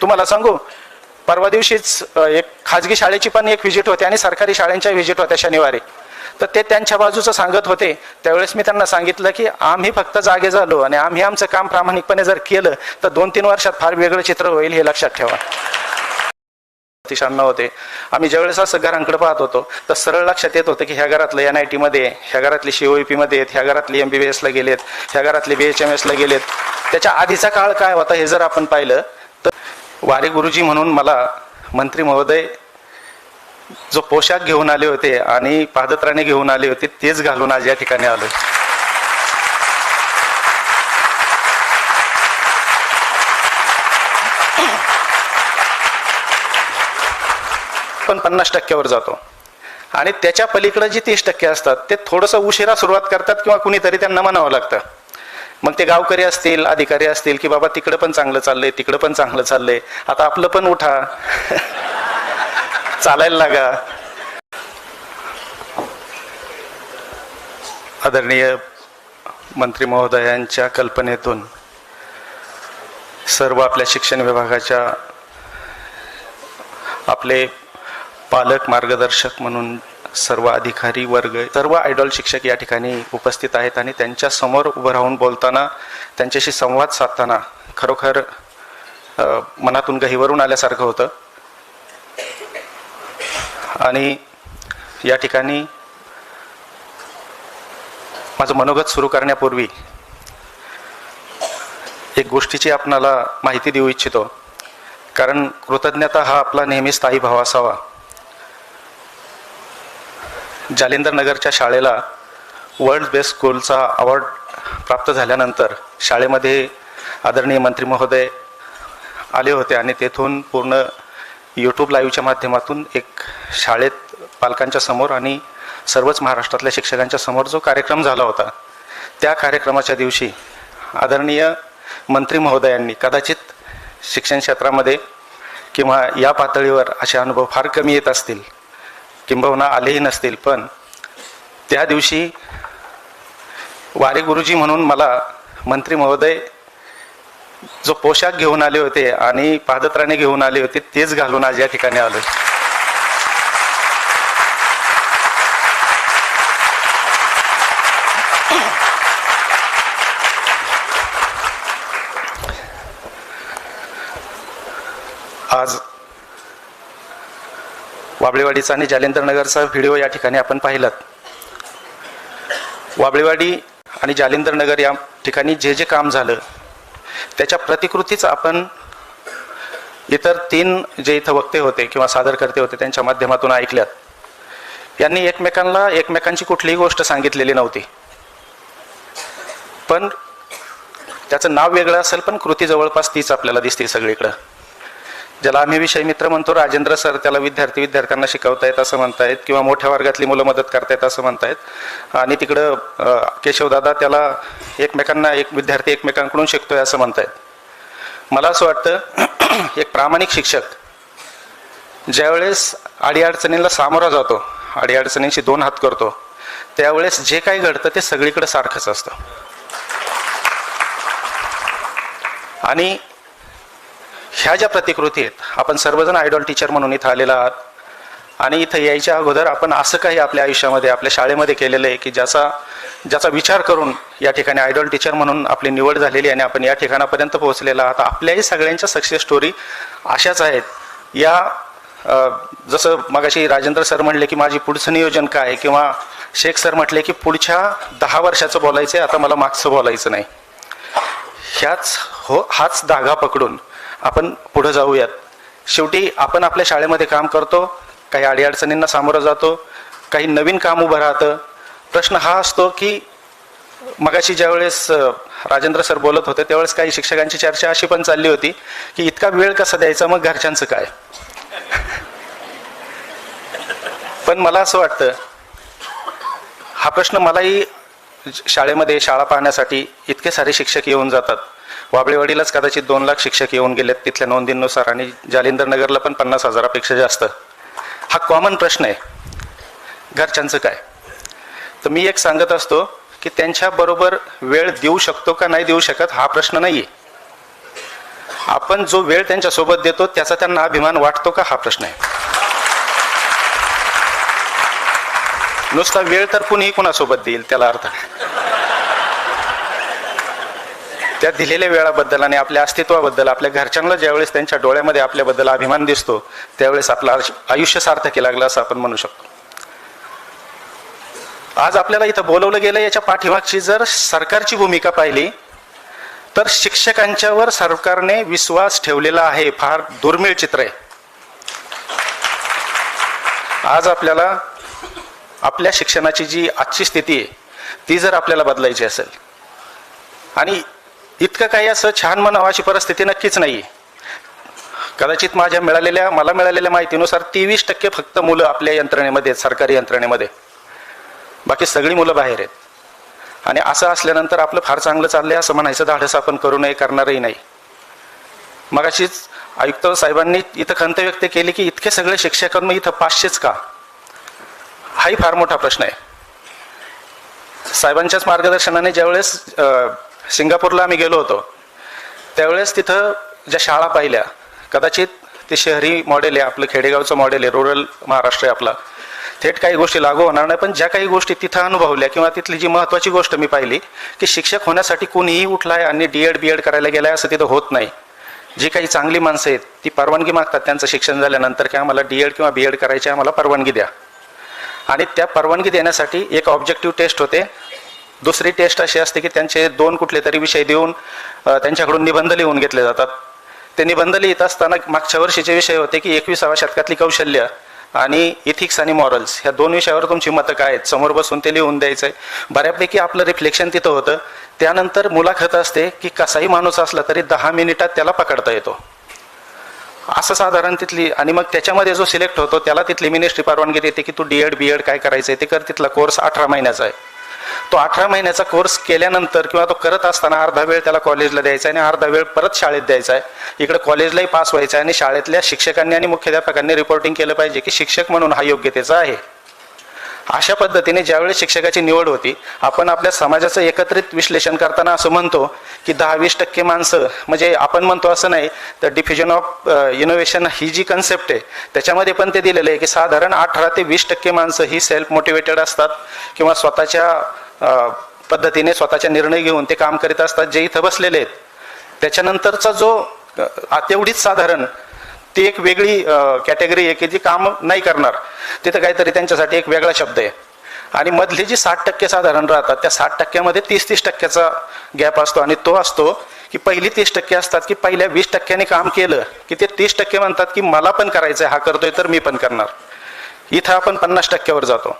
तुम्हाला सांगू परवा दिवशीच एक खाजगी शाळेची पण एक व्हिजिट होती आणि सरकारी शाळांच्या व्हिजिट होत्या शनिवारी. तर ते त्यांच्या बाजूचं सांगत होते. त्यावेळेस मी त्यांना सांगितलं की आम्ही फक्त जागे झालो आणि आम्ही आमचं काम प्रामाणिकपणे जर केलं तर दोन तीन वर्षात फार वेगळं चित्र होईल हे लक्षात ठेवा. अतिशहाण्णव होते. आम्ही ज्यावेळेस असं घरांकडे पाहत होतो तर सरळ लक्षात येत होतं की ह्या घरातलं एन आय टीमध्ये ह्या घरातली सीओपी मध्ये आहेत ह्या घरातली एम बी बी एसला गेलेत ह्या घरातले बी एच एम एसला गेलेत. त्याच्या आधीचा काळ काय होता हे जर आपण पाहिलं वारे गुरुजी म्हणून मला मंत्री महोदय जो पोशाख घेऊन आले होते आणि पादत्राणे घेऊन आले होते तेच घालून आज या ठिकाणी आलो पण पन्नास टक्क्यावर जातो. आणि त्याच्या पलीकडे जे तीस टक्के असतात ते थोडंसं उशिरा सुरुवात करतात किंवा कुणीतरी त्यांना म्हणावं लागतं. मग ते गावकरी असतील अधिकारी असतील की बाबा तिकडं पण चांगलं चाललंय तिकडं पण चांगलं चाललंय. आता आपलं पण उठा. चालायला लागा. आदरणीय मंत्री महोदयांच्या कल्पनेतून सर्व आपल्या शिक्षण विभागाच्या आपले पालक मार्गदर्शक म्हणून सर्व अधिकारी वर्ग सर्व आयडॉल शिक्षक या ठिकाणी उपस्थित आहेत आणि त्यांच्यासमोर उभं राहून बोलताना त्यांच्याशी संवाद साधताना खरोखर मनातून गहिवरून आल्यासारखं होतं. आणि या ठिकाणी माझं मनोगत सुरू करण्यापूर्वी एक गोष्टीची आपणाला माहिती देऊ इच्छितो. कारण कृतज्ञता हा आपला नेहमी स्थायी भाव असावा. जालिंदर नगरच्या शाळेला वर्ल्ड बेस्ट स्कूलचा अवॉर्ड प्राप्त झाल्यानंतर शाळेमध्ये आदरणीय मंत्री महोदय आले होते आणि तेथून पूर्ण यूट्यूब लाईव्हच्या माध्यमातून एक शाळेत पालकांच्या समोर आणि सर्वच महाराष्ट्रातल्या शिक्षकांच्या समोर जो कार्यक्रम झाला होता त्या कार्यक्रमाच्या दिवशी आदरणीय मंत्री महोदयांनी कदाचित शिक्षण क्षेत्रामध्ये किंवा या पातळीवर असे अनुभव फार कमी येत असतील. किंबहुना आलेही नसतील पण त्या दिवशी वारे गुरुजी म्हणून मला मंत्री महोदय जो पोशाख घेऊन आले होते आणि पादत्राणे घेऊन आले होते तेच घालून आज या ठिकाणी आलो आज वाबळेवाडीचा आणि जालिंदर नगरचा व्हिडिओ या ठिकाणी आपण पाहिलात. वाबळेवाडी आणि जालिंदर नगर या ठिकाणी जे जे काम झालं त्याच्या प्रतिकृतीच आपण इतर तीन जे इथं वक्ते होते किंवा सादरकर्ते होते त्यांच्या माध्यमातून ऐकल्यात. यांनी एकमेकांना एकमेकांची कुठलीही गोष्ट सांगितलेली नव्हती. पण त्याचं नाव वेगळं असेल पण कृती जवळपास तीच आपल्याला दिसते सगळीकडं. ज्याला आम्ही विषय मित्र म्हणतो राजेंद्र सर त्याला विद्यार्थी विद्यार्थ्यांना शिकवतायत असं म्हणतायत किंवा मोठ्या वर्गातली मुलं मदत करतायत असं म्हणतायत. आणि तिकडं केशवदादा त्याला एकमेकांना एक विद्यार्थी एकमेकांकडून शिकतोय असं म्हणतायत. मला असं वाटतं एक प्रामाणिक शिक्षक ज्यावेळेस अडीअडचणींना सामोरा जातो अडीअडचणींशी दोन हात करतो त्यावेळेस जे काही घडतं ते सगळीकडे सारखंच असतं. आणि ह्या ज्या प्रतिकृती आहेत आपण सर्वजण आयडॉल टीचर म्हणून इथं आलेला आहात. आणि इथं यायच्या अगोदर आपण असं काही आपल्या आयुष्यामध्ये आपल्या शाळेमध्ये केलेलं आहे की ज्याचा ज्याचा विचार करून या ठिकाणी आयडॉल टीचर म्हणून आपली निवड झालेली आहे आणि आपण या ठिकाणापर्यंत पोहोचलेला आहात. आपल्याही सगळ्यांच्या सक्सेस स्टोरी अशाच आहेत. या जसं मगाशी राजेंद्र सर म्हणले की माझी पुढचं नियोजन काय आहे किंवा शेख सर म्हटले की पुढच्या दहा वर्षाचं बोलायचं आहे आता मला मागचं बोलायचं नाही. ह्याच हो हाच धागा पकडून आपण पुढे जाऊयात. शेवटी आपण आपल्या शाळेमध्ये काम करतो काही अडीअडचणींना सामोरं जातो काही नवीन काम उभं राहतं. प्रश्न हा असतो की मगाशी ज्यावेळेस राजेंद्र सर बोलत होते त्यावेळेस काही शिक्षकांची चर्चा अशी पण चालली होती की इतका वेळ कसा द्यायचा मग घरच्यांचं काय? पण मला असं वाटतं हा प्रश्न मलाही शाळेमध्ये शाळा पाहण्यासाठी इतके सारे शिक्षक येऊन जातात. वाबळेवाडीलाच कदाचित दोन लाख शिक्षक येऊन गेलेत तिथल्या नोंदींनुसार आणि जालिंदर नगरला पण पन्नास हजारापेक्षा जास्त. हा कॉमन प्रश्न आहे. घरच्यांचं काय? तर मी एक सांगत असतो की त्यांच्याबरोबर वेळ देऊ शकतो का नाही देऊ शकत हा प्रश्न नाही आहे आपण जो वेळ त्यांच्यासोबत देतो त्याचा त्यांना अभिमान वाटतो का हा प्रश्न आहे. नुसता वेळ तर कुणीही कुणासोबत देईल त्याला अर्थ त्या दिलेल्या वेळाबद्दल आणि आपल्या अस्तित्वाबद्दल आपल्या घरच्यांना ज्यावेळेस त्यांच्या डोळ्यामध्ये आपल्याबद्दल अभिमान दिसतो त्यावेळेस आपलं आयुष्य- आयुष्य सार्थकी लागलं असं आपण म्हणू शकतो. आज आपल्याला इथं बोलवलं गेलं याच्या पाठीमागची जर सरकारची भूमिका पाहिली तर शिक्षकांच्यावर सरकारने विश्वास ठेवलेला आहे फार दुर्मिळ चित्र आहे. आज आपल्याला आपल्या शिक्षणाची जी आजची स्थिती आहे ती जर आपल्याला बदलायची असेल आणि इतकं काही असं छान म्हणावं अशी परिस्थिती नक्कीच नाही. कदाचित माझ्या मिळालेल्या मला मिळालेल्या माहितीनुसार तेवीस टक्के फक्त मुलं आपल्या यंत्रणेमध्ये आहेत सरकारी यंत्रणेमध्ये. बाकी सगळी मुलं बाहेर आहेत. आणि असं असल्यानंतर आपलं फार चांगलं चाललंय असं म्हणायचं धाडस आपण करू नये करणारही नाही. मग अशीच आयुक्त साहेबांनी इथं खंत व्यक्त केली की इतके सगळे शिक्षक मग इथं पाचशेच का? हाही फार मोठा प्रश्न आहे. साहेबांच्याच मार्गदर्शनाने ज्यावेळेस सिंगापूरला आम्ही गेलो होतो. त्यावेळेस तिथं ज्या शाळा पाहिल्या कदाचित ते शहरी मॉडेल आहे आपलं खेडेगावचं मॉडेल आहे रुरल महाराष्ट्र आहे आपला. थेट काही गोष्टी लागू होणार नाही पण ज्या काही गोष्टी तिथं अनुभवल्या किंवा तिथली जी महत्त्वाची गोष्ट मी पाहिली की शिक्षक होण्यासाठी कोणीही उठलाय आणि डी एड बी एड करायला गेलाय असं तिथं होत नाही. जी काही चांगली माणसं आहेत ती परवानगी मागतात त्यांचं शिक्षण झाल्यानंतर की आम्हाला डी एड किंवा बी एड करायची आम्हाला परवानगी द्या. आणि त्या परवानगी देण्यासाठी एक ऑब्जेक्टिव्ह टेस्ट होते दुसरी टेस्ट अशी असते की त्यांचे दोन कुठले तरी विषय देऊन त्यांच्याकडून निबंध लिहून घेतले जातात. ते निबंध लिहित असताना मागच्या वर्षीचे विषय होते की एकविसाव्या शतकातली कौशल्य आणि इथिक्स आणि मॉरल्स ह्या दोन विषयावर तुमची मतं काय आहेत? समोर बसून ते लिहून द्यायचं आहे बऱ्यापैकी आपलं रिफ्लेक्शन तिथं होतं. त्यानंतर मुलाखत असते की कसाही माणूस असला तरी दहा मिनिटात त्याला पकडता येतो. असं साधारण तिथली आणि मग त्याच्यामध्ये जो सिलेक्ट होतो त्याला तिथली मिनिस्ट्री परवानगी देते की तू डी एड बी एड काय करायचं आहे ते कर. तिथला कोर्स अठरा महिन्याचा आहे. तो अठरा महिन्याचा कोर्स केल्यानंतर किंवा तो करत असताना अर्धा वेळ त्याला कॉलेजला द्यायचा आहे आणि अर्धा वेळ परत शाळेत द्यायचा आहे. इकडे कॉलेजलाही पास व्हायचा आहे आणि शाळेतल्या शिक्षकांनी आणि मुख्याध्यापकांनी रिपोर्टिंग केलं पाहिजे की शिक्षक म्हणून हा योग्यतेचा आहे. अशा पद्धतीने ज्यावेळेस शिक्षकाची निवड होती आपण आपल्या समाजाचं एकत्रित विश्लेषण करताना असं म्हणतो की दहा वीस टक्के माणसं म्हणजे आपण म्हणतो असं नाही तर डिफ्युजन ऑफ इनोव्हेशन ही जी कन्सेप्ट आहे त्याच्यामध्ये पण ते दिलेलं आहे की साधारण अठरा ते वीस टक्के माणसं ही सेल्फ मोटिवेटेड असतात किंवा स्वतःच्या पद्धतीने स्वतःच्या निर्णय घेऊन ते काम करीत असतात जे इथं बसलेले आहेत. त्याच्यानंतरचा जो तेवढीच साधारण ती एक वेगळी कॅटेगरी आहे की जी काम नाही करणार. तिथं काहीतरी त्यांच्यासाठी एक वेगळा शब्द आहे. आणि मधले जी साठ टक्के साधारण राहतात त्या साठ टक्क्यामध्ये तीस तीस टक्क्याचा गॅप असतो. आणि तो असतो की पहिली तीस टक्के असतात की पहिल्या वीस टक्क्याने काम केलं की ते तीस टक्के म्हणतात की मला पण करायचं आहे हा करतोय तर मी पण करणार. इथं आपण पन्नास टक्क्यावर जातो.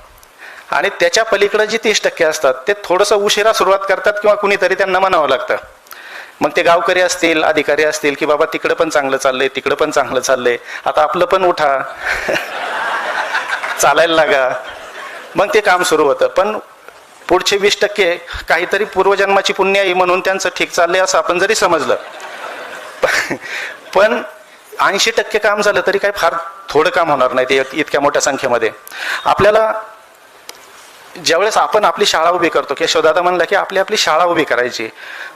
आणि त्याच्या पलीकडे जी तीस टक्के असतात ते थोडंसं उशिरा सुरुवात करतात किंवा कुणीतरी त्यांना म्हणावं लागतं. मग ते गावकरी असतील अधिकारी असतील की बाबा तिकडं पण चांगलं चाललंय तिकडं पण चांगलं चाललंय आता आपलं पण उठा. चालायला लागा. मग ते काम सुरू होतं. पण पुढचे वीस टक्के काहीतरी पूर्वजन्माची पुण्य आहे म्हणून त्यांचं ठीक चाललंय असं आपण जरी समजलं. पण ऐंशी टक्के काम झालं तरी काही फार थोडं काम होणार नाही ते इतक्या मोठ्या संख्येमध्ये. आपल्याला ज्यावेळेस आपण आपली शाळा उभी करतो की यशोदादा म्हणला की आपली आपली शाळा उभी करायची.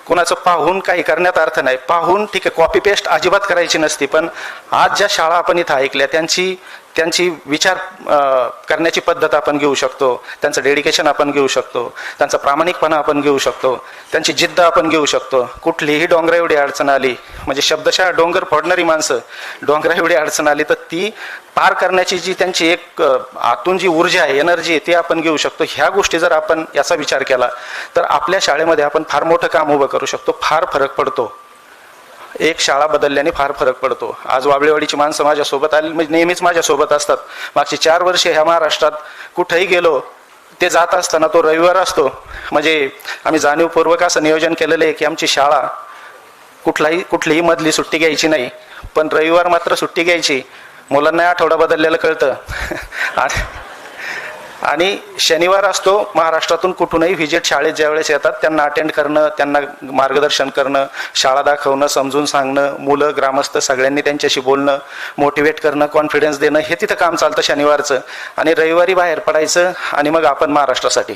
कुणाचं पाहून काही करण्यात अर्थ नाही. पाहून ठीक आहे कॉपी पेस्ट अजिबात करायची नसती पण आज ज्या शाळा आपण इथं ऐकल्या त्यांची त्यांची विचार करण्याची पद्धत आपण घेऊ शकतो त्यांचं डेडिकेशन आपण घेऊ शकतो त्यांचा प्रामाणिकपणा आपण घेऊ शकतो त्यांची जिद्द आपण घेऊ शकतो. कुठलीही डोंगरा एवढी अडचण आली म्हणजे शब्दशः डोंगर फोडणारी माणसं डोंगरा एवढी अडचण आली तर ती पार करण्याची जी त्यांची एक आतून जी ऊर्जा आहे एनर्जी आहे ती आपण घेऊ शकतो. ह्या गोष्टी जर आपण याचा विचार केला तर आपल्या शाळेमध्ये आपण फार मोठं काम उभं करू शकतो फार फरक पडतो. एक शाळा बदलल्याने फार फरक पडतो. आज वाबळेवाडीची माणसं माझ्यासोबत आली म्हणजे नेहमीच माझ्यासोबत असतात. मागची चार वर्षे ह्या महाराष्ट्रात कुठेही गेलो ते जात असताना तो रविवार असतो. म्हणजे आम्ही जाणीवपूर्वक असं नियोजन केलेलं आहे की आमची शाळा कुठलाही कुठलीही मधली सुट्टी घ्यायची नाही. पण रविवार मात्र सुट्टी घ्यायची. मुलांना आठवडा बदललेलं कळतं. आणि आणि शनिवार असतो महाराष्ट्रातून कुठूनही व्हिजिट शाळेत ज्यावेळेस येतात त्यांना अटेंड करणं त्यांना मार्गदर्शन करणं शाळा दाखवणं समजून सांगणं मुलं ग्रामस्थ सगळ्यांनी त्यांच्याशी बोलणं मोटिवेट करणं कॉन्फिडन्स देणं हे तिथं काम चालतं शनिवारचं. आणि रविवारी बाहेर पडायचं आणि मग आपण महाराष्ट्रासाठी.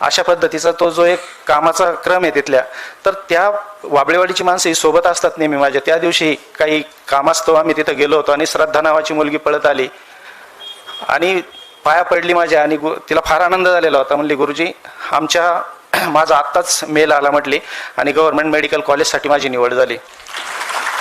अशा पद्धतीचा तो जो एक कामाचा क्रम आहे तिथल्या. तर त्या वाबळेवाडीची माणसं ही सोबत असतात नेहमी माझ्या. त्या दिवशी काही कामास्तव आम्ही तिथं गेलो होतो आणि श्रद्धा नावाची मुलगी पळत आली. आणि पाया पडली माझ्या आणि गु तिला फार आनंद झालेला होता. म्हणली गुरुजी आमच्या माझा आत्ताच मेल आला म्हटली आणि गव्हर्नमेंट मेडिकल कॉलेजसाठी माझी निवड झाली.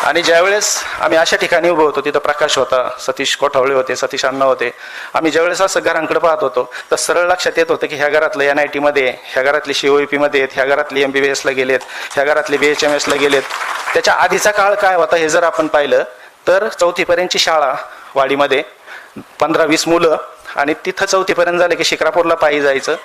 आणि ज्यावेळेस आम्ही अशा ठिकाणी उभं होतो तिथं प्रकाश होता सतीश कोठावळे होते सतीश अण्णा होते. आम्ही ज्यावेळेस असं घरांकडे पाहत होतो तर सरळ लक्षात येत होतं की ह्या घरातलं एन आय टीमध्ये ह्या घरातली सीओईपी मध्ये आहेत ह्या घरातली एम बी बी एसला गेलेत ह्या घरातले बी एच एम एसला गेलेत. त्याच्या आधीचा काळ काय होता हे जर आपण पाहिलं तर चौथीपर्यंतची शाळा वाडीमध्ये पंधरा वीस मुलं आणि तिथं चौथीपर्यंत झालं की शिक्रापूरला पायी जायचं.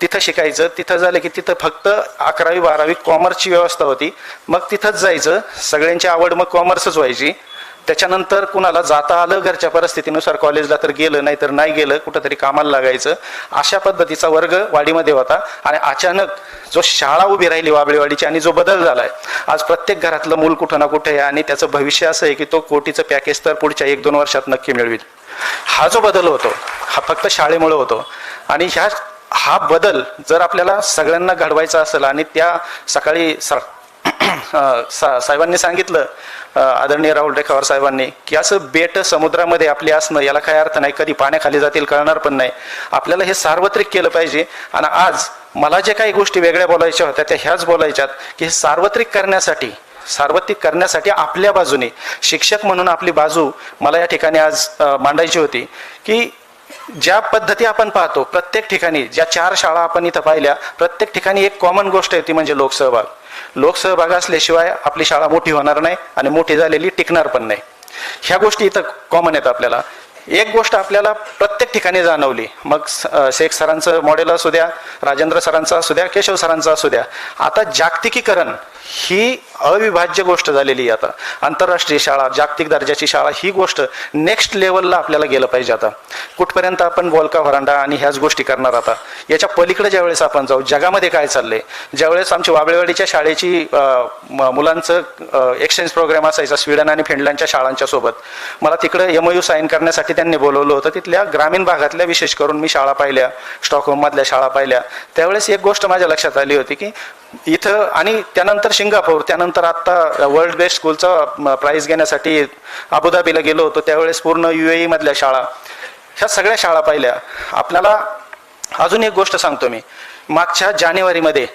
तिथं शिकायचं. तिथं झालं की तिथं फक्त अकरावी बारावी कॉमर्सची व्यवस्था होती. मग तिथंच जायचं. सगळ्यांची आवड मग कॉमर्सच व्हायची. त्याच्यानंतर कुणाला जाता आलं घरच्या परिस्थितीनुसार कॉलेजला तर गेलं नाही तर नाही गेलं कुठंतरी कामाला लागायचं. अशा पद्धतीचा वर्ग वाडीमध्ये होता. आणि अचानक जो शाळा उभी राहिली वाबळेवाडीची आणि जो बदल झालाय आज प्रत्येक घरातलं मूल कुठं ना कुठे आहे आणि त्याचं भविष्य असं आहे की तो कोटीचं पॅकेज तर पुढच्या एक दोन वर्षात नक्की मिळवेल. हा जो बदल होतो हा फक्त शाळेमुळे होतो आणि ह्या हा बदल जर आपल्याला सगळ्यांना घडवायचा असेल आणि त्या सकाळी सा- सा- साहेबांनी सांगितलं आदरणीय राहुल रेखावर साहेबांनी की असं बेट समुद्रामध्ये आपले असणं याला काय अर्थ नाही कधी पाण्याखाली जातील कळणार पण नाही. आपल्याला हे सार्वत्रिक केलं पाहिजे आणि आज मला जे काही गोष्टी वेगळ्या बोलायच्या होत्या त्या ह्याच बोलायच्यात की हे सार्वत्रिक करण्यासाठी सार्वत्रिक करण्यासाठी आपल्या बाजूने शिक्षक म्हणून आपली बाजू मला या ठिकाणी आज मांडायची होती की ज्या पद्धती आपण पाहतो प्रत्येक ठिकाणी ज्या चार शाळा आपण इथं पाहिल्या प्रत्येक ठिकाणी एक कॉमन गोष्ट आहे ती म्हणजे लोकसहभाग. लोकसहभाग असल्याशिवाय आपली शाळा मोठी होणार नाही आणि मोठी झालेली टिकणार पण नाही. ह्या गोष्टी इथं कॉमन आहेत आपल्याला. एक गोष्ट आपल्याला प्रत्येक ठिकाणी जाणवली मग स- शेख सरांचं मॉडेल असू द्या राजेंद्र सरांचं असू द्या केशव सरांचं असू द्या आता जागतिकीकरण ही अविभाज्य गोष्ट झालेली आहे आता. आंतरराष्ट्रीय शाळा जागतिक दर्जाची शाळा ही गोष्ट नेक्स्ट लेवलला आपल्याला गेलं पाहिजे आता. कुठपर्यंत आपण बोलका व्हरांडा आणि ह्याच गोष्टी करणार आता? याच्या पलीकडे ज्यावेळेस आपण जाऊ जगामध्ये काय चाललंय? ज्यावेळेस आमची वाबळेवाडीच्या शाळेची मुलांचं एक्सचेंज प्रोग्राम असायचा स्वीडन आणि फिनलंडच्या शाळांच्या सोबत. मला तिकडे एमओयू साईन करण्यासाठी त्यांनी बोलवलं होतं. तिथल्या ग्रामीण भागातल्या विशेष करून मी शाळा पाहिल्या स्टॉकहोममधल्या शाळा पाहिल्या. त्यावेळेस एक गोष्ट माझ्या लक्षात आली होती की इथं आणि त्यानंतर सिंगापूर त्यानंतर आत्ता वर्ल्ड बेस्ट स्कूलचा प्राईज घेण्यासाठी अबुधाबीला गेलो होतो. त्यावेळेस पूर्ण यू मधल्या शाळा ह्या सगळ्या शाळा पाहिल्या. आपल्याला अजून एक गोष्ट सांगतो मी. मागच्या जानेवारीमध्ये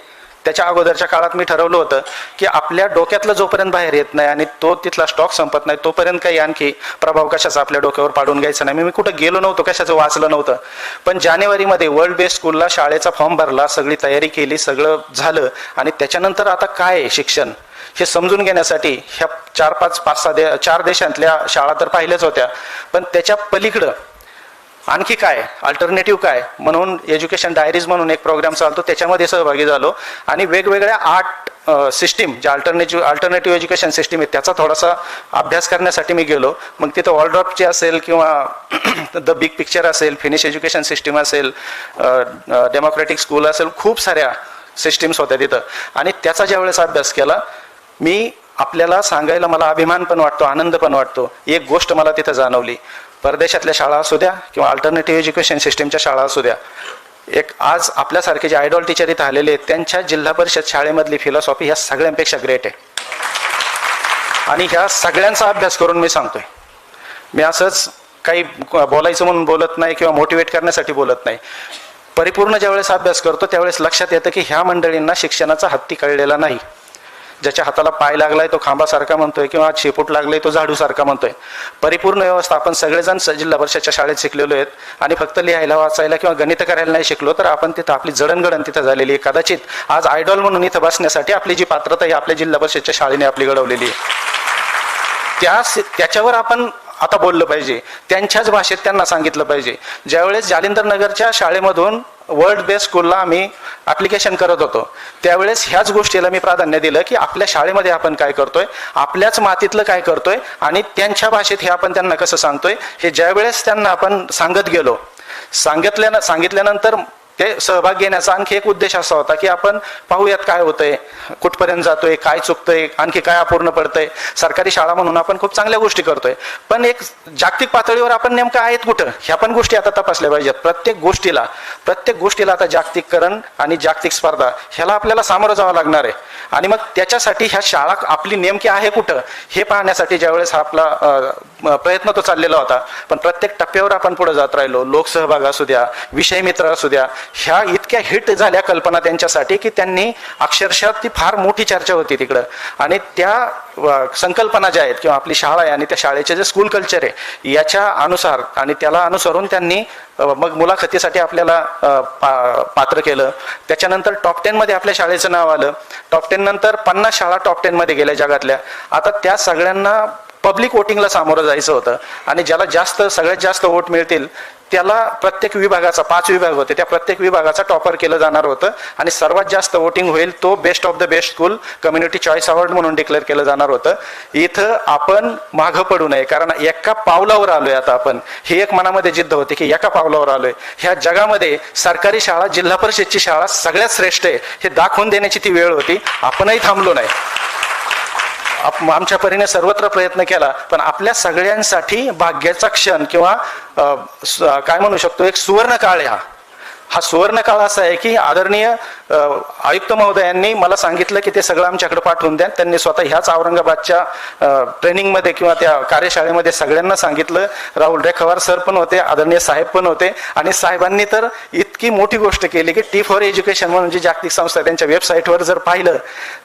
त्याच्या अगोदरच्या काळात मी ठरवलं होतं की आपल्या डोक्यातलं जोपर्यंत बाहेर येत नाही आणि तो तिथला स्टॉक संपत नाही तोपर्यंत काही आणखी प्रभाव कशाचा आपल्या डोक्यावर पाडून घ्यायचा नाही. मी कुठं गेलो नव्हतो कशाचं वाचलं नव्हतं. पण जानेवारीमध्ये वर्ल्ड बेस्ट स्कूलला शाळेचा फॉर्म भरला सगळी तयारी केली सगळं झालं आणि त्याच्यानंतर आता काय आहे शिक्षण? हे समजून घेण्यासाठी ह्या चार पाच पाच सहा दे चार देशांतल्या शाळा तर पाहिल्याच होत्या. पण त्याच्या पलीकडं आणखी काय? अल्टरनेटिव्ह काय? म्हणून एज्युकेशन डायरीज म्हणून एक प्रोग्राम चालतो त्याच्यामध्ये सहभागी झालो. आणि वेगवेगळ्या आठ सिस्टीम ज्या अल्टरनेटिव्ह अल्टरनेटिव्ह एज्युकेशन सिस्टीम आहे त्याचा थोडासा अभ्यास करण्यासाठी मी गेलो. मग तिथं ऑलड्रॉपची असेल किंवा द बिग पिक्चर असेल फिनिश एज्युकेशन सिस्टीम असेल डेमोक्रेटिक स्कूल असेल खूप साऱ्या सिस्टीम्स होत्या तिथं. आणि त्याचा ज्यावेळेस अभ्यास केला मी आपल्याला सांगायला मला अभिमान पण वाटतो आनंद पण वाटतो. एक गोष्ट मला तिथं जाणवली. परदेशातल्या शाळा असू द्या किंवा अल्टरनेटिव्ह एज्युकेशन सिस्टीमच्या शाळा असू द्या. एक आज आपल्यासारखे जे आयडॉल टीचर इथं आलेले आहेत त्यांच्या जिल्हा परिषद शाळेमधली फिलॉसॉफी ह्या सगळ्यांपेक्षा ग्रेट आहे. आणि ह्या सगळ्यांचा अभ्यास करून मी सांगतोय. मी असंच काही बोलायचं म्हणून बोलत नाही किंवा मोटिवेट करण्यासाठी बोलत नाही. परिपूर्ण ज्यावेळेस अभ्यास करतो त्यावेळेस लक्षात येतं की ह्या मंडळींना शिक्षणाचा हत्ती कळलेला नाही. ज्याच्या हाताला पाय लागलाय तो खांबासारखा म्हणतोय किंवा शेपूट लागलाय तो झाडूसारखा म्हणतोय. परिपूर्ण व्यवस्था आपण सगळेजण जिल्हा परिषदच्या शाळेत शिकलेलो आहेत आणि फक्त लिहायला वाचायला किंवा गणित करायला नाही शिकलो तर आपण तिथं आपली जडणघडण तिथं झालेली आहे. कदाचित आज आयडॉल म्हणून इथं बसण्यासाठी आपली जी पात्रता आहे आपल्या जिल्हा परिषदच्या शाळेने आपली घडवलेली आहे. त्या त्याच्यावर आपण आता बोललं पाहिजे. त्यांच्याच भाषेत त्यांना सांगितलं पाहिजे. ज्यावेळेस जालिंदर नगरच्या शाळेमधून वर्ल्ड बेस स्कूलला आम्ही ॲप्लिकेशन करत होतो. त्यावेळेस ह्याच गोष्टीला मी प्राधान्य दिलं की आपल्या शाळेमध्ये आपण काय करतोय आपल्याच मातीतलं काय करतोय आणि त्यांच्या भाषेत हे आपण त्यांना कसं सांगतोय हे ज्यावेळेस त्यांना आपण सांगत गेलो सांगितल्या सांगितल्यानंतर ते सहभाग घेण्याचा आणखी एक उद्देश असा होता की आपण पाहूयात काय होतंय कुठपर्यंत जातोय काय चुकतंय आणखी काय अपूर्ण पडतंय. सरकारी शाळा म्हणून आपण खूप चांगल्या गोष्टी करतोय. पण एक जागतिक पातळीवर आपण नेमकं आहेत कुठं? ह्या पण गोष्टी आता तपासल्या पाहिजेत. प्रत्येक गोष्टीला प्रत्येक गोष्टीला आता जागतिककरण आणि जागतिक स्पर्धा ह्याला आपल्याला सामोरं जावं लागणार आहे. आणि मग त्याच्यासाठी ह्या शाळा आपली नेमकी आहे कुठं? हे पाहण्यासाठी ज्यावेळेस हा आपला प्रयत्न तो चाललेला होता. पण प्रत्येक टप्प्यावर आपण पुढे जात राहिलो. लोकसहभाग असू द्या विषय मित्र असू द्या ह्या इतक्या हिट झाल्या कल्पना त्यांच्यासाठी की त्यांनी अक्षरशः ती फार मोठी चर्चा होती तिकडं. आणि त्या संकल्पना ज्या आहेत किंवा आपली शाळा आहे आणि त्या शाळेचे जे स्कूल कल्चर आहे याच्या अनुसार आणि त्याला अनुसरून त्यांनी मग मुलाखतीसाठी आपल्याला पा- पात्र केलं. त्याच्यानंतर टॉप टेनमध्ये आपल्या शाळेचं नाव आलं. टॉप टेन नंतर पन्नास शाळा टॉप टेनमध्ये गेल्या जगातल्या. आता त्या सगळ्यांना पब्लिक वोटिंगला सामोरं जायचं होतं. आणि ज्याला जास्त सगळ्यात जास्त वोट मिळतील त्याला प्रत्येक विभागाचा पाच विभाग होते त्या प्रत्येक विभागाचा टॉपर केलं जाणार होतं. आणि सर्वात जास्त वोटिंग होईल तो best of the best school community choice award म्हणून डिक्लेअर केलं जाणार होतं. इथं आपण मागं पडू नये कारण एका पावलावर आलोय आता आपण. ही एक मनामध्ये जिद्द होती की एका पावलावर आलोय. ह्या जगामध्ये सरकारी शाळा जिल्हा परिषदची शाळा सगळ्यात श्रेष्ठ आहे. हे दाखवून देण्याची ती वेळ होती. आपणही थांबलो नाही. आमच्या परीने सर्वत्र प्रयत्न केला पण आपल्या सगळ्यांसाठी भाग्याचा क्षण किंवा काय म्हणू शकतो एक सुवर्ण काळ हा. हा सुवर्ण काळ असा आहे की आदरणीय आयुक्त महोदयांनी मला सांगितलं की ते सगळं आमच्याकडे पाठवून द्या. त्यांनी स्वतः ह्याच औरंगाबादच्या ट्रेनिंगमध्ये किंवा त्या कार्यशाळेमध्ये सगळ्यांना सांगितलं. राहुल रेखवार सर पण होते आदरणीय साहेब पण होते. आणि साहेबांनी तर इतकी मोठी गोष्ट केली की टी फॉर एज्युकेशन म्हणून जी जागतिक संस्था त्यांच्या वेबसाईटवर जर पाहिलं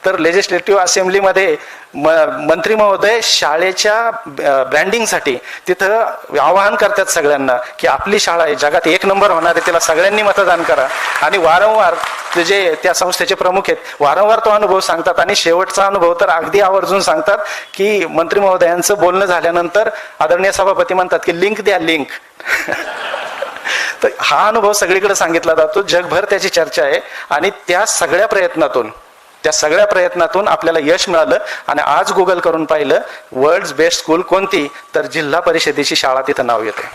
तर लेजिस्लेटिव्ह असेंब्लीमध्ये म मंत्री महोदय शाळेच्या ब्रँडिंगसाठी तिथं आवाहन करतात सगळ्यांना की आपली शाळा आहे जगात एक नंबर होणार आहे तिला सगळ्यांनी मतदान करा. आणि वारंवार जे त्या संस्थेचे प्रमुख आहेत वारंवार तो अनुभव सांगतात आणि शेवटचा अनुभव तर अगदी आवर्जून सांगतात की मंत्री महोदयांचं बोलणं झाल्यानंतर आदरणीय सभापती म्हणतात की लिंक द्या लिंक तर हा अनुभव सगळीकडे सांगितला जातो. जगभर त्याची चर्चा आहे आणि त्या सगळ्या प्रयत्नातून त्या सगळ्या प्रयत्नातून आपल्याला यश मिळालं आणि आज गुगल करून पाहिलं वर्ल्ड बेस्ट स्कूल कोणती? तर जिल्हा परिषदेची शाळा तिथं नाव येते.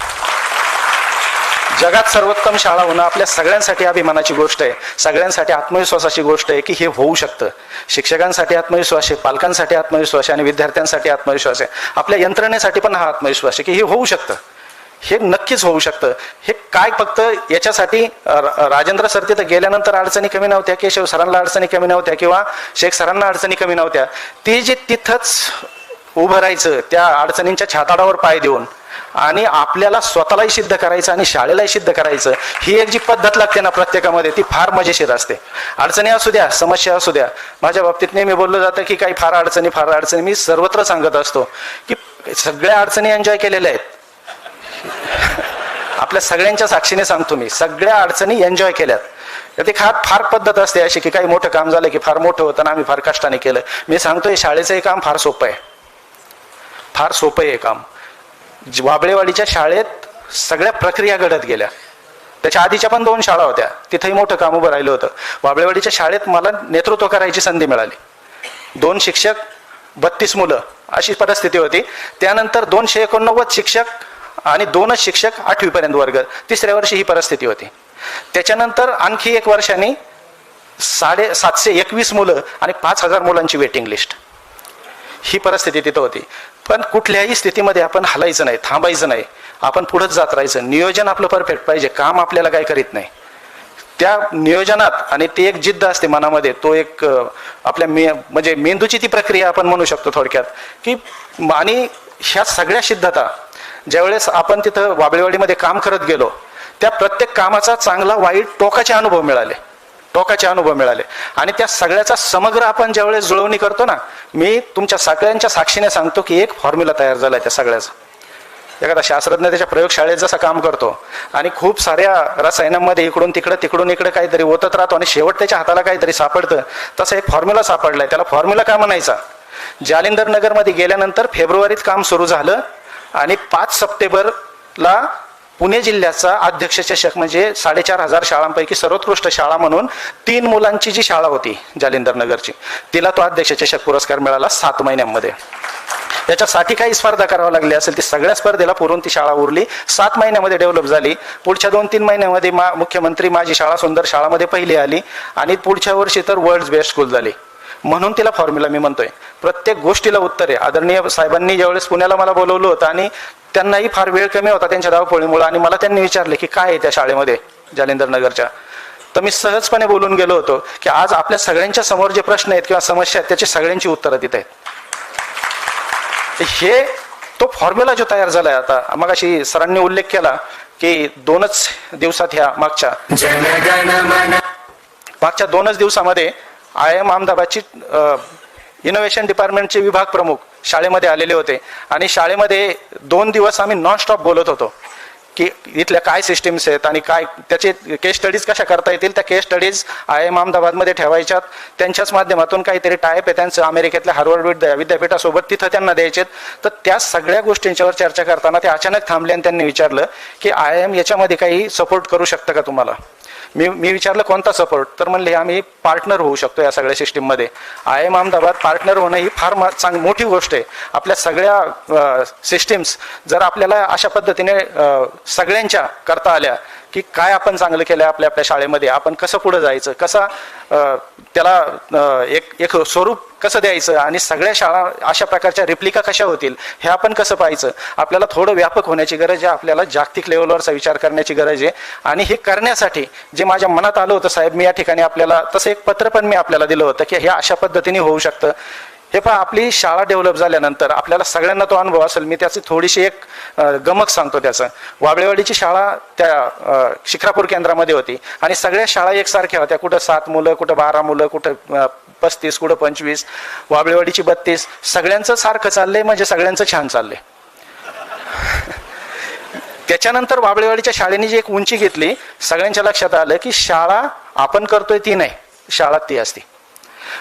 जगात सर्वोत्तम शाळा होणं आपल्या सगळ्यांसाठी अभिमानाची गोष्ट आहे. सगळ्यांसाठी आत्मविश्वासाची गोष्ट आहे की हे होऊ शकतं. शिक्षकांसाठी आत्मविश्वास आहे पालकांसाठी आत्मविश्वास आहे आणि विद्यार्थ्यांसाठी आत्मविश्वास आहे. आपल्या यंत्रणेसाठी पण हा आत्मविश्वास आहे की हे होऊ शकतं. हे नक्कीच होऊ शकतं. हे काय फक्त याच्यासाठी राजेंद्र सर तिथं गेल्यानंतर अडचणी कमी नव्हत्या केशव सरांना अडचणी कमी नव्हत्या किंवा शेख सरांना अडचणी कमी नव्हत्या. ते जे तिथंच उभं राहायचं त्या अडचणींच्या छाताडावर पाय देऊन आणि आपल्याला स्वतःलाही सिद्ध करायचं आणि शाळेलाही सिद्ध करायचं ही एक जी पद्धत लागते ना प्रत्येकामध्ये ती फार मजेशीर असते. अडचणी असू द्या समस्या असू द्या. माझ्या बाबतीत नेहमी बोललं जातं की काही फार अडचणी फार अडचणी. मी सर्वत्र सांगत असतो की सगळ्या अडचणी एन्जॉय केलेल्या आहेत. आपल्या सगळ्यांच्या साक्षीने सांगतो मी. सगळ्या अडचणी एन्जॉय केल्यात. ते फार फार पद्धत असते अशी की काही मोठं काम झालं की फार मोठं होतं ना आम्ही फार कष्टाने केलं. मी सांगतोय शाळेचं हे काम फार सोपं आहे. फार सोपं आहे हे काम. ज- वाबळेवाडीच्या शाळेत सगळ्या प्रक्रिया घडत गेल्या. त्याच्या आधीच्या पण दोन शाळा होत्या. तिथंही मोठं काम उभं राहिलं होतं. वाबळेवाडीच्या शाळेत मला नेतृत्व करायची संधी मिळाली. दोन शिक्षक बत्तीस मुलं अशी परिस्थिती होती. त्यानंतर दोनशे एकोणनव्वद शिक्षक आणि दोनच शिक्षक आठवीपर्यंत वर्ग तिसऱ्या वर्षी ही परिस्थिती होती. त्याच्यानंतर आणखी एक वर्षाने साडे सातशे एकवीस मुलं आणि पाच हजार मुलांची वेटिंग लिस्ट ही परिस्थिती तिथं होती. पण कुठल्याही स्थितीमध्ये आपण हलायचं नाही थांबायचं नाही. आपण पुढंच जात राहायचं. नियोजन आपलं परफेक्ट पाहिजे. काम आपल्याला काय करीत नाही. त्या नियोजनात आणि ती एक जिद्द असते मनामध्ये तो एक आपल्या मे म्हणजे मेंदूची ती प्रक्रिया आपण म्हणू शकतो थोडक्यात की आणि ह्या सगळ्या सिद्धता ज्यावेळेस आपण तिथं वाबळेवाडीमध्ये काम करत गेलो त्या प्रत्येक कामाचा चांगला वाईट टोकाचे अनुभव मिळाले. टोकाचे अनुभव मिळाले. आणि त्या सगळ्याचा समग्र आपण ज्यावेळेस जुळवणी करतो ना मी तुमच्या सगळ्यांच्या साक्षीने सांगतो की एक फॉर्म्युला तयार झाला त्या सगळ्याचा. एखादा शास्त्रज्ञ त्याच्या प्रयोगशाळेत जसं काम करतो आणि खूप साऱ्या रसायनांमध्ये इकडून तिकडं तिकडून इकडे काहीतरी ओतत राहतो आणि शेवट त्याच्या हाताला काहीतरी सापडतं तसं एक फॉर्म्युला सापडलाय. त्याला फॉर्म्युला का म्हणायचा? जालिंदर नगरमध्ये गेल्यानंतर फेब्रुवारीत काम सुरू झालं. आणि पाच सप्टेंबरला पुणे जिल्ह्याचा अध्यक्ष चषक म्हणजे साडेचार हजार शाळांपैकी सर्वोत्कृष्ट शाळा म्हणून तीन मुलांची जी शाळा होती जालिंदर नगरची तिला तो अध्यक्ष चषक पुरस्कार मिळाला सात महिन्यांमध्ये. याच्यासाठी काही स्पर्धा करावं लागली असेल ती सगळ्या स्पर्धेला पुरून ती शाळा उरली. सात महिन्यामध्ये डेव्हलप झाली. पुढच्या दोन तीन महिन्यामध्ये मा मुख्यमंत्री माझी शाळा सुंदर शाळामध्ये पहिली आली आणि पुढच्या वर्षी तर वर्ल्ड बेस्ट स्कूल झाली. म्हणून तिला फॉर्म्युला मी म्हणतोय. प्रत्येक गोष्टीला उत्तर. आहे आदरणीय साहेबांनी ज्यावेळेस पुण्याला मला बोलवलं होतं आणि त्यांनाही फार वेळ कमी होता त्यांच्या धावपळीमुळे आणि मला त्यांनी विचारले की काय आहे त्या शाळेमध्ये जालिंदर नगरच्या तर मी सहजपणे बोलून गेलो होतो की आज आपल्या सगळ्यांच्या समोर जे प्रश्न आहेत किंवा समस्या आहेत त्याची सगळ्यांची उत्तरं तिथे आहेत. हे तो फॉर्म्युला जो तयार झालाय आता मग अशी सरांनी उल्लेख केला की दोनच दिवसात ह्या मागच्या मागच्या दोनच दिवसामध्ये आय एम अहमदाबादची इनोव्हेशन डिपार्टमेंटचे विभाग प्रमुख शाळेमध्ये आलेले होते. आणि शाळेमध्ये दोन दिवस आम्ही नॉनस्टॉप बोलत होतो. की इथल्या काय सिस्टीम्स आहेत आणि काय त्याचे केस स्टडीज कशा करता येतील त्या केस स्टडीज आय एम अहमदाबादमध्ये ठेवायच्यात. त्यांच्याच माध्यमातून काहीतरी टायप आहे त्यांचं अमेरिकेतल्या हार्वर्ड विद्या विद्यापीठासोबत तिथं त्यांना द्यायचेत. तर त्या सगळ्या गोष्टींच्यावर चर्चा करताना ते अचानक थांबले आणि त्यांनी विचारलं की आय एम याच्यामध्ये काही सपोर्ट करू शकतं का तुम्हाला? मी मी विचारलं कोणता सपोर्ट तर म्हणले आम्ही पार्टनर होऊ शकतो या सगळ्या सिस्टीममध्ये आय एम अहमदाबाद पार्टनर होणं ही फार चांग मोठी गोष्ट आहे. आपल्या सगळ्या सिस्टीम्स जर आपल्याला अशा पद्धतीने सगळ्यांच्या करता आल्या की काय आपण चांगलं केलं आपल्या आपल्या शाळेमध्ये? आपण कसं पुढं जायचं? कसा त्याला एक एक स्वरूप कसं द्यायचं? आणि सगळ्या शाळा अशा प्रकारच्या रिप्लिका कशा होतील? हे आपण कसं पाहायचं? आपल्याला थोडं व्यापक होण्याची गरज आहे. आपल्याला जागतिक लेवलवरचा विचार करण्याची गरज आहे. आणि हे करण्यासाठी जे माझ्या मनात आलं होतं साहेब मी या ठिकाणी आपल्याला तसं एक पत्र पण मी आपल्याला दिलं होतं की हे अशा पद्धतीने होऊ शकतं. हे पहा आपली शाळा डेव्हलप झाल्यानंतर आपल्याला सगळ्यांना तो अनुभव असेल. मी त्याची थोडीशी एक गमक सांगतो त्याचं. वाबळेवाडीची शाळा त्या शिखरापूर केंद्रामध्ये होती आणि सगळ्या शाळा एकसारख्या होत्या. कुठं सात मुलं कुठं बारा मुलं कुठं पस्तीस कुठं पंचवीस वाबळेवाडीची बत्तीस. सगळ्यांचं सारखं चाललंय म्हणजे सगळ्यांचं छान चाललंय. त्याच्यानंतर वाबळेवाडीच्या शाळेने जी एक उंची घेतली सगळ्यांच्या लक्षात आलं की शाळा आपण करतोय ती नाही. शाळा ती असते.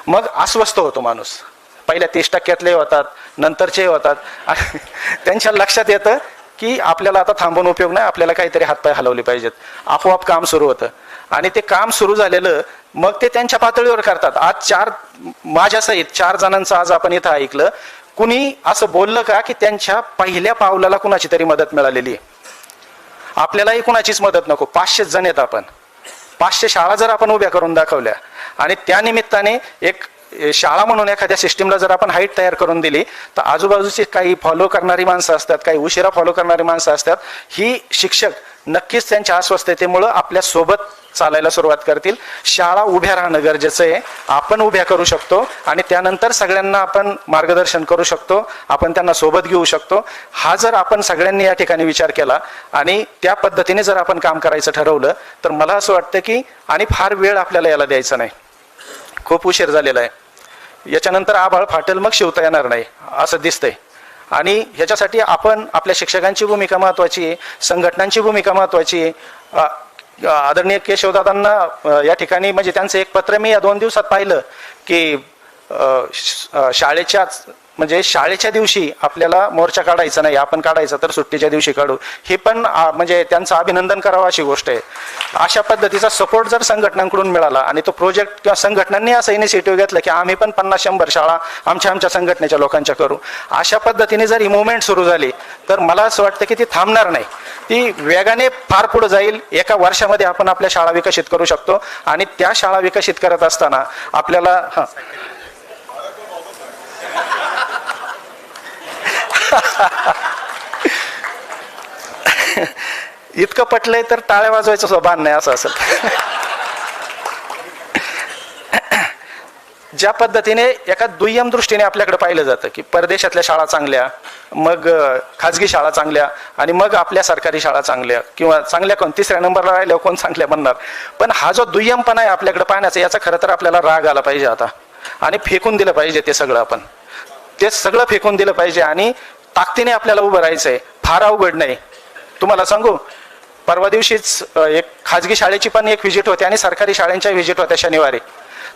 मग अस्वस्थ होतो माणूस. पहिल्या तीस टक्क्यातले होतात नंतरचे होतात. आणि त्यांच्या लक्षात येतं की आपल्याला आता थांबून उपयोग नाही आपल्याला काहीतरी हातपाय हलवले पाहिजेत. आपोआप काम सुरू होतं. आणि ते काम सुरू झालेलं मग ते त्यांच्या पातळीवर करतात. आज चार माझ्या सहित चार जणांचं आज आपण इथं ऐकलं कुणी असं बोललं का की त्यांच्या पहिल्या पावलाला कुणाची तरी मदत मिळालेली आहे? आपल्यालाही कुणाचीच मदत नको. पाचशे जण आहेत आपण. पाचशे शाळा जर आपण उभ्या करून दाखवल्या आणि त्या निमित्ताने एक शाळा म्हणून एखाद्या सिस्टीमला जर आपण हाईट तयार करून दिली तर आजूबाजूची काही फॉलो करणारी माणसं असतात काही उशिरा फॉलो करणारी माणसं असतात ही शिक्षक नक्कीच त्यांच्या अस्वस्थतेमुळं आपल्यासोबत चालायला सुरुवात करतील. शाळा उभ्या राहणं गरजेचं आहे. आपण उभ्या करू शकतो आणि त्यानंतर सगळ्यांना आपण मार्गदर्शन करू शकतो. आपण त्यांना सोबत घेऊ शकतो. हा जर आपण सगळ्यांनी या ठिकाणी विचार केला आणि त्या पद्धतीने जर आपण काम करायचं ठरवलं तर मला असं वाटतं की आणि फार वेळ आपल्याला याला द्यायचा नाही. खूप उशीर झालेला आहे. याच्यानंतर आभाळ फाटेल मग शिवता येणार नाही असं दिसतंय. आणि ह्याच्यासाठी आपण आपल्या शिक्षकांची भूमिका महत्वाची आहे संघटनांची भूमिका महत्वाची आहे आदरणीय केशवदादांना या ठिकाणी म्हणजे त्यांचं एक पत्र मी या दोन दिवसात पाहिलं की शाळेच्या श- शाळेच्याच म्हणजे शाळेच्या दिवशी आपल्याला मोर्चा काढायचा नाही आपण काढायचा तर सुट्टीच्या दिवशी काढू. हे पण म्हणजे त्यांचं अभिनंदन करावं अशी गोष्ट आहे. अशा पद्धतीचा सपोर्ट जर संघटनांकडून मिळाला आणि तो प्रोजेक्ट किंवा संघटनांनी असं इनिशिएटिव्ह घेतलं की आम्ही पण पन्नास शंभर शाळा आमच्या आमच्या संघटनेच्या लोकांच्या करू. अशा पद्धतीने जर ही मुवमेंट सुरू झाली तर मला असं वाटतं की ती थांबणार नाही. ती वेगाने फार पुढे जाईल. एका वर्षामध्ये आपण आपल्या शाळा विकसित करू शकतो आणि त्या शाळा विकसित करत असताना आपल्याला हां इतकं पटलंय तर टाळ्या वाजवायचं स्वभान नाही असं असेल. ज्या पद्धतीने एका दुय्यम दृष्टीने आपल्याकडे पाहिलं जातं की परदेशातल्या शाळा चांगल्या मग खाजगी शाळा चांगल्या आणि मग आपल्या सरकारी शाळा चांगल्या किंवा चांगल्या कोण तिसऱ्या नंबरला राहिल्या कोण चांगल्या म्हणणार पण हा जो दुय्यमपणा आहे आपल्याकडे पाहण्याचा याचा खरं तर आपल्याला राग आला पाहिजे आता. आणि फेकून दिलं पाहिजे ते सगळं आपण. ते सगळं फेकून दिलं पाहिजे आणि ताकदीने आपल्याला उभं राहायचंय. फार अवघड नाही. तुम्हाला सांगू परवा दिवशीच एक खाजगी शाळेची पण एक व्हिजिट होती आणि सरकारी शाळेंच्या व्हिजिट होत्या शनिवारी.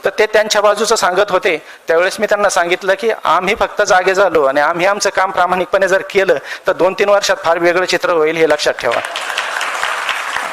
तर ते त्यांच्या बाजूचं सांगत होते. त्यावेळेस मी त्यांना सांगितलं की आम्ही फक्त जागे झालो आणि आम्ही आमचं काम प्रामाणिकपणे जर केलं तर दोन तीन वर्षात फार वेगळं चित्र होईल हे लक्षात ठेवा.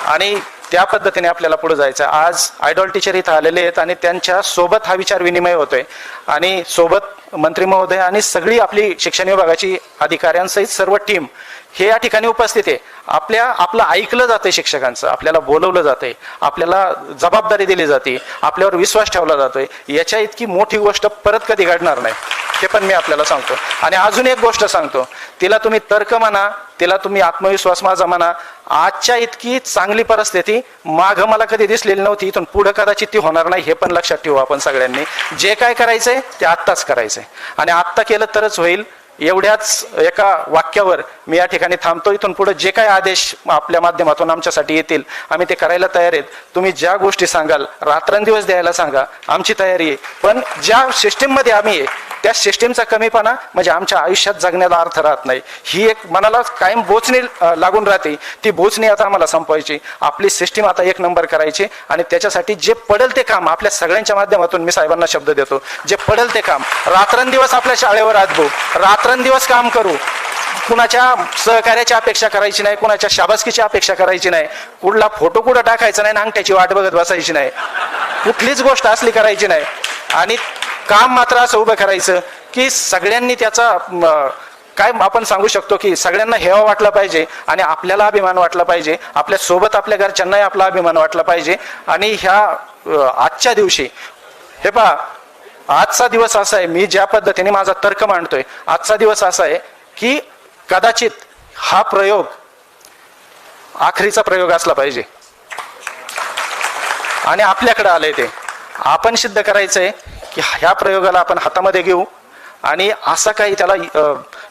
आणि त्या पद्धतीने आपल्याला पुढे जायचं आहे. आज आयडॉल टीचर इथं आलेले आहेत आणि त्यांच्यासोबत हा विचार विनिमय होतोय आणि सोबत मंत्री महोदय आणि सगळी आपली शिक्षण विभागाची अधिकाऱ्यांसहित सर्व टीम हे या ठिकाणी उपस्थित आहे. आपल्या आपलं ऐकलं जातं शिक्षकांचं आपल्याला बोलवलं जाते आपल्याला जबाबदारी दिली जाते आपल्यावर विश्वास ठेवला जातोय. याच्या इतकी मोठी गोष्ट परत कधी घडणार नाही हे पण मी आपल्याला सांगतो. आणि अजून एक गोष्ट सांगतो. तिला तुम्ही तर्क म्हणा तिला तुम्ही आत्मविश्वास माझा म्हणा आजच्या इतकी चांगली परिस्थिती माघ मला कधी दिसलेली नव्हती इथून पुढे कदाचित ती होणार नाही हे पण लक्षात ठेवू आपण सगळ्यांनी. जे काय करायचंय ते आत्ताच करायचंय. आणि आत्ता केलं तरच होईल एवढ्याच एका वाक्यावर मी या ठिकाणी थांबतो. इथून पुढे जे काही आदेश आपल्या माध्यमातून आमच्यासाठी येतील आम्ही ते करायला तयार आहेत. तुम्ही ज्या गोष्टी सांगाल रात्रंदिवस द्यायला सांगा आमची तयारी आहे. पण ज्या सिस्टीममध्ये आम्ही आहे त्या सिस्टीमचा कमीपणा म्हणजे आमच्या आयुष्यात जगण्याला अर्थ राहत नाही. ही एक मनाला कायम बोचणी लागून राहते. ती बोचणी आता आम्हाला संपवायची. आपली सिस्टीम आता एक नंबर करायची आणि त्याच्यासाठी जे पडेल ते काम आपल्या सगळ्यांच्या माध्यमातून मी साहेबांना शब्द देतो. जे पडेल ते काम. रात्रंदिवस आपल्या शाळेवर आजबो रात्रंदिवस काम करू. कुणाच्या सहकार्याची अपेक्षा करायची नाही कुणाच्या शाबासकीची अपेक्षा करायची नाही कुठला फोटो कुठं टाकायचा नाही अंगठ्याची वाट बघत बसायची नाही. कुठलीच गोष्ट असली करायची नाही. आणि काम मात्र असं उभं करायचं की सगळ्यांनी त्याचा काय आपण सांगू शकतो की सगळ्यांना हेवा वाटला पाहिजे आणि आपल्याला अभिमान वाटला पाहिजे. आपल्यासोबत आपल्या घरच्यांनाही आपला अभिमान वाटला पाहिजे. आणि ह्या आजच्या दिवशी हे पहा आजचा दिवस असा आहे मी ज्या पद्धतीने माझा तर्क मांडतोय आजचा दिवस असा आहे की कदाचित हा प्रयोग आखरीचा प्रयोग असला पाहिजे. आणि आपल्याकडे आलंय ते. आपण सिद्ध करायचंय की ह्या प्रयोगाला आपण हातामध्ये घेऊ आणि असा काही त्याला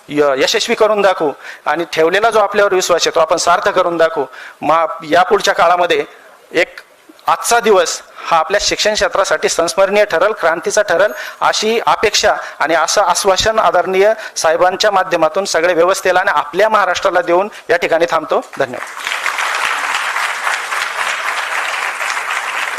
य- यशस्वी करून दाखवू आणि ठेवलेला जो आपल्यावर विश्वास आहे तो आपण सार्थ करून दाखवू. मा या पुढच्या काळामध्ये एक आजचा दिवस हा आपल्या शिक्षण क्षेत्रासाठी संस्मरणीय ठरल क्रांतीचा ठरल अशी अपेक्षा आणि असं आश्वासन आदरणीय साहेबांच्या माध्यमातून सगळे व्यवस्थेला आणि आपल्या महाराष्ट्राला देऊन या ठिकाणी थांबतो. धन्यवाद.